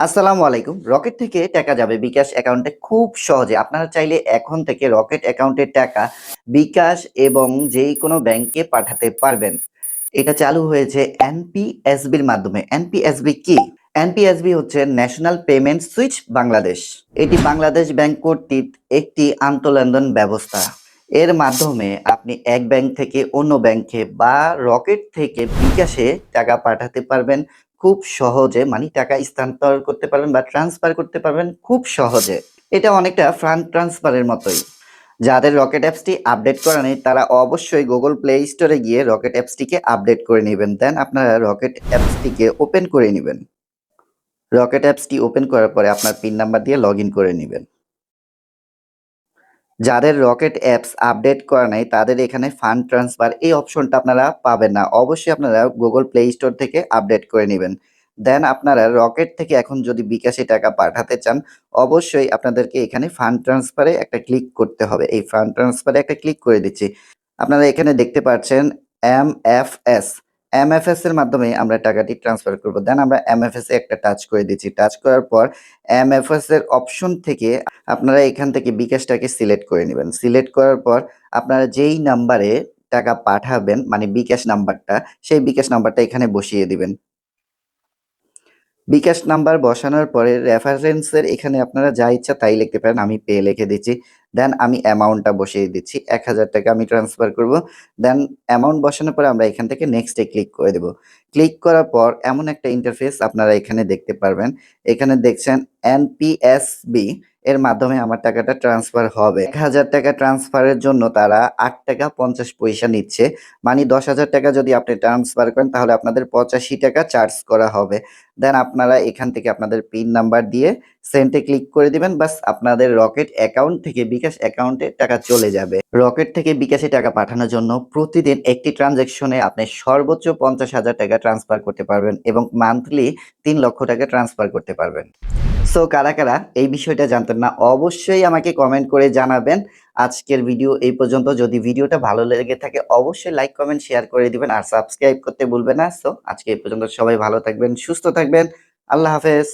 আসসালামু আলাইকুম। রকেট থেকে টাকা যাবে বিকাশ অ্যাকাউন্টে খুব সহজে। আপনারা চাইলে এখন থেকে রকেট অ্যাকাউন্টের টাকা বিকাশ এবং যেই কোনো ব্যাংকে পাঠাতে পারবেন। এটা চালু হয়েছে এনপিএসবির মাধ্যমে। এনপিএসবি কি? এনপিএসবি হচ্ছে ন্যাশনাল পেমেন্ট সুইচ বাংলাদেশ এটি বাংলাদেশ ব্যাংক কর্তৃক একটি আন্তঃলেনদেন ব্যবস্থা। এর মাধ্যমে আপনি এক ব্যাংক থেকে অন্য ব্যাংকে বা রকেট থেকে বিকাশে টাকা পাঠাতে পারবেন। খুব সহজে মানি টাকা স্থানান্তর করতে পারবেন বা ট্রান্সফার করতে পারবেন খুব সহজে। এটা অনেকটা ফান্ড ট্রান্সফারের মতোই। যাদের রকেট অ্যাপসটি আপডেট করা নেই, তারা অবশ্যই গুগল প্লে স্টোরে গিয়ে রকেট অ্যাপসটিকে আপডেট করে নেবেন। দেন আপনারা রকেট অ্যাপসটিকে ওপেন করে নেবেন। রকেট অ্যাপসটি ওপেন করার পরে আপনার পিন নাম্বার দিয়ে লগ করে নেবেন। যাদের রকেট অ্যাপস আপডেট করা নাই, তাদের এখানে ফান্ড ট্রান্সফার এই অপশনটা আপনারা পাবেন না। অবশ্যই আপনারা গুগল প্লে স্টোর থেকে আপডেট করে নেবেন। দেন আপনারা রকেট থেকে এখন যদি বিকাশে টাকা পাঠাতে চান, অবশ্যই আপনাদেরকে এখানে ফান্ড ট্রান্সফারে একটা ক্লিক করতে হবে। এই ফান্ড ট্রান্সফারে একটা ক্লিক করে দিচ্ছি। আপনারা এখানে দেখতে পাচ্ছেন M F S. M F S এর মাধ্যমে আমরা টাকাটি ট্রান্সফার করব। দেন আমরা এম এফ এস এ একটা টাচ করে দিচ্ছি। টাচ করার পর এম এফ এস এর অপশন থেকে আপনারা এখান থেকে বিকাশটাকে সিলেক্ট করে নেবেন। সিলেক্ট করার পর আপনারা যেই নাম্বারে টাকা পাঠাবেন মানে বিকাশ নাম্বারটা সেই বিকাশ নাম্বারটা এখানে বসিয়ে দিবেন। বিকাশ নাম্বার বসানোর পরে রেফারেন্সের এখানে আপনারা যা ইচ্ছা তাই লিখতে পারেন। আমি পে লিখে দিচ্ছি। দেন আমি অ্যামাউন্টটা বসিয়ে দিচ্ছি, এক হাজার টাকা আমি ট্রান্সফার করব। দেন অ্যামাউন্ট বসানোর পরে আমরা এখান থেকে নেক্সটে ক্লিক করে দেব। ক্লিক করার পর এমন একটা ইন্টারফেস আপনারা এখানে দেখতে পারবেন। এখানে দেখছেন এনপিএসবি এর মাধ্যমে আমার টাকাটা ট্রান্সফার হবে। এক হাজার টাকা ট্রান্সফারের জন্য তারা আট টাকা পঞ্চাশ পয়সা নিচ্ছে। মানে দশ হাজার টাকা যদি আপনি ট্রান্সফার করেন, তাহলে আপনাদের পঁচাশি টাকা চার্জ করা হবে। দেন আপনারা এখান থেকে আপনাদের পিন নাম্বার দিয়ে সেন্টে ক্লিক করে দিবেন। বাস আপনাদের রকেট অ্যাকাউন্ট থেকে বিকাশ অ্যাকাউন্টে টাকা চলে যাবে। রকেট থেকে বিকাশে টাকা পাঠানোর জন্য প্রতিদিন একটি ট্রানজ্যাকশনে আপনি সর্বোচ্চ পঞ্চাশ হাজার টাকা ট্রান্সফার করতে পারবেন এবং মান্থলি তিন লক্ষ টাকা ট্রান্সফার করতে পারবেন। সো কারা কারা এই বিষয়টা জানতেন না, অবশ্যই আমাকে কমেন্ট করে জানাবেন। আজকের ভিডিও এই পর্যন্ত। যদি ভিডিওটা ভালো লেগে থাকে, অবশ্যই লাইক, কমেন্ট, শেয়ার করে দিবেন আর সাবস্ক্রাইব করতে ভুলবেন না। সো আজকে এই পর্যন্ত সবাই ভালো থাকবেন, সুস্থ থাকবেন। আল্লাহ হাফেজ।